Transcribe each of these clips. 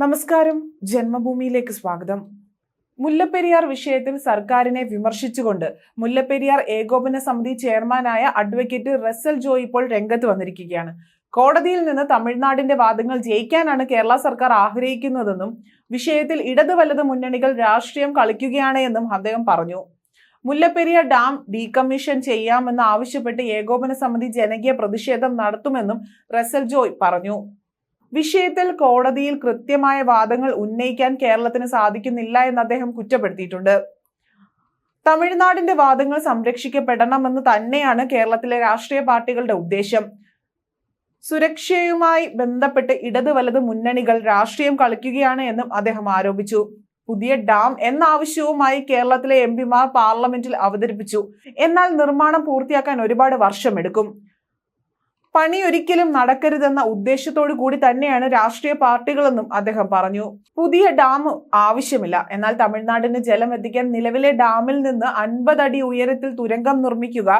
നമസ്കാരം. ജന്മഭൂമിയിലേക്ക് സ്വാഗതം. മുല്ലപ്പെരിയാർ വിഷയത്തിൽ സർക്കാരിനെ വിമർശിച്ചുകൊണ്ട് മുല്ലപ്പെരിയാർ ഏകോപന സമിതി ചെയർമാനായ അഡ്വക്കേറ്റ് റസൽ ജോയ് ഇപ്പോൾ രംഗത്ത് വന്നിരിക്കുകയാണ്. കോടതിയിൽ നിന്ന് തമിഴ്നാടിന്റെ വാദങ്ങൾ ജയിക്കാനാണ് കേരള സർക്കാർ ആഗ്രഹിക്കുന്നതെന്നും വിഷയത്തിൽ ഇടത് വലത് മുന്നണികൾ രാഷ്ട്രീയം കളിക്കുകയാണ് എന്നും അദ്ദേഹം പറഞ്ഞു. മുല്ലപ്പെരിയാർ ഡാം ഡീകമ്മീഷൻ ചെയ്യാമെന്ന് ആവശ്യപ്പെട്ട് ഏകോപന സമിതി ജനകീയ പ്രതിഷേധം നടത്തുമെന്നും റസൽ ജോയ് പറഞ്ഞു. വിഷയത്തിൽ കോടതിയിൽ കൃത്യമായ വാദങ്ങൾ ഉന്നയിക്കാൻ കേരളത്തിന് സാധിക്കുന്നില്ല എന്ന് അദ്ദേഹം കുറ്റപ്പെടുത്തിയിട്ടുണ്ട്. തമിഴ്നാടിന്റെ വാദങ്ങൾ സംരക്ഷിക്കപ്പെടണമെന്ന് തന്നെയാണ് കേരളത്തിലെ രാഷ്ട്രീയ പാർട്ടികളുടെ ഉദ്ദേശം. സുരക്ഷയുമായി ബന്ധപ്പെട്ട് ഇടത് വലത് മുന്നണികൾ രാഷ്ട്രീയം കളിക്കുകയാണ് എന്നും അദ്ദേഹം ആരോപിച്ചു. പുതിയ ഡാം എന്ന ആവശ്യവുമായി കേരളത്തിലെ എം പിമാർ പാർലമെന്റിൽ അവതരിപ്പിച്ചു. എന്നാൽ നിർമ്മാണം പൂർത്തിയാക്കാൻ ഒരുപാട് വർഷമെടുക്കും. പണി ഒരിക്കലും നടക്കരുതെന്ന ഉദ്ദേശത്തോടു കൂടി തന്നെയാണ് രാഷ്ട്രീയ പാർട്ടികളെന്നും അദ്ദേഹം പറഞ്ഞു. പുതിയ ഡാം ആവശ്യമില്ല. എന്നാൽ തമിഴ്നാടിന് ജലം എത്തിക്കാൻ നിലവിലെ ഡാമിൽ നിന്ന് അൻപത് അടി ഉയരത്തിൽ തുരങ്കം നിർമ്മിക്കുക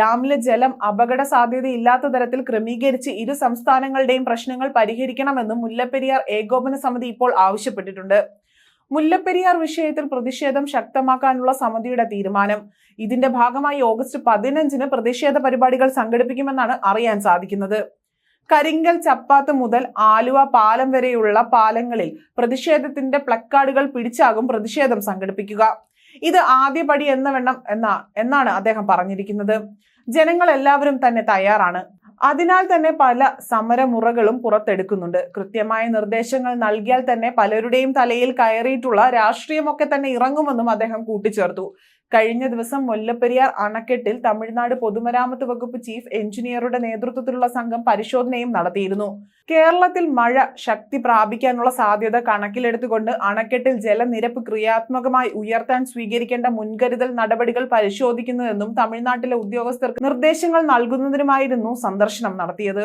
ഡാമിലെ ജലം അപകട സാധ്യതയില്ലാത്ത തരത്തിൽ ക്രമീകരിച്ച് ഇരു സംസ്ഥാനങ്ങളുടെയും പ്രശ്നങ്ങൾ പരിഹരിക്കണമെന്നും മുല്ലപ്പെരിയാർ ഏകോപന സമിതി ഇപ്പോൾ ആവശ്യപ്പെട്ടിട്ടുണ്ട്. മുല്ലപ്പെരിയാർ വിഷയത്തിൽ പ്രതിഷേധം ശക്തമാക്കാനുള്ള സമിതിയുടെ തീരുമാനം. ഇതിന്റെ ഭാഗമായി ഓഗസ്റ്റ് പതിനഞ്ചിന് പ്രതിഷേധ പരിപാടികൾ സംഘടിപ്പിക്കുമെന്നാണ് അറിയാൻ സാധിക്കുന്നത്. കരിങ്കൽ ചപ്പാത്ത് മുതൽ ആലുവ പാലം വരെയുള്ള പാലങ്ങളിൽ പ്രതിഷേധത്തിന്റെ പ്ലക്കാർഡുകൾ പിടിച്ചാകും പ്രതിഷേധം സംഘടിപ്പിക്കുക. ഇത് ആദ്യപടി എന്ന വേണം എന്നാ എന്നാണ് അദ്ദേഹം പറഞ്ഞിരിക്കുന്നത്. ജനങ്ങൾ എല്ലാവരും തന്നെ തയ്യാറാണ്. അതിനാൽ തന്നെ പല സമരമുറകളും പുറത്തെടുക്കുന്നുണ്ട്. കൃത്യമായ നിർദ്ദേശങ്ങൾ നൽകിയാൽ തന്നെ പലരുടെയും തലയിൽ കയറിയിട്ടുള്ള രാഷ്ട്രീയമൊക്കെ തന്നെ ഇറങ്ങുമെന്നും അദ്ദേഹം കൂട്ടിച്ചേർത്തു. കഴിഞ്ഞ ദിവസം മുല്ലപ്പെരിയാർ അണക്കെട്ടിൽ തമിഴ്നാട് പൊതുമരാമത്ത് വകുപ്പ് ചീഫ് എഞ്ചിനീയറുടെ നേതൃത്വത്തിലുള്ള സംഘം പരിശോധനയും നടത്തിയിരുന്നു. കേരളത്തിൽ മഴ ശക്തി പ്രാപിക്കാനുള്ള സാധ്യത കണക്കിലെടുത്തുകൊണ്ട് അണക്കെട്ടിൽ ജലനിരപ്പ് ക്രിയാത്മകമായി ഉയർത്താൻ സ്വീകരിക്കേണ്ട മുൻകരുതൽ നടപടികൾ പരിശോധിക്കുന്നതെന്നും തമിഴ്നാട്ടിലെ ഉദ്യോഗസ്ഥർക്ക് നിർദ്ദേശങ്ങൾ നൽകുന്നതിനുമായിരുന്നു സന്ദർശനം നടത്തിയത്.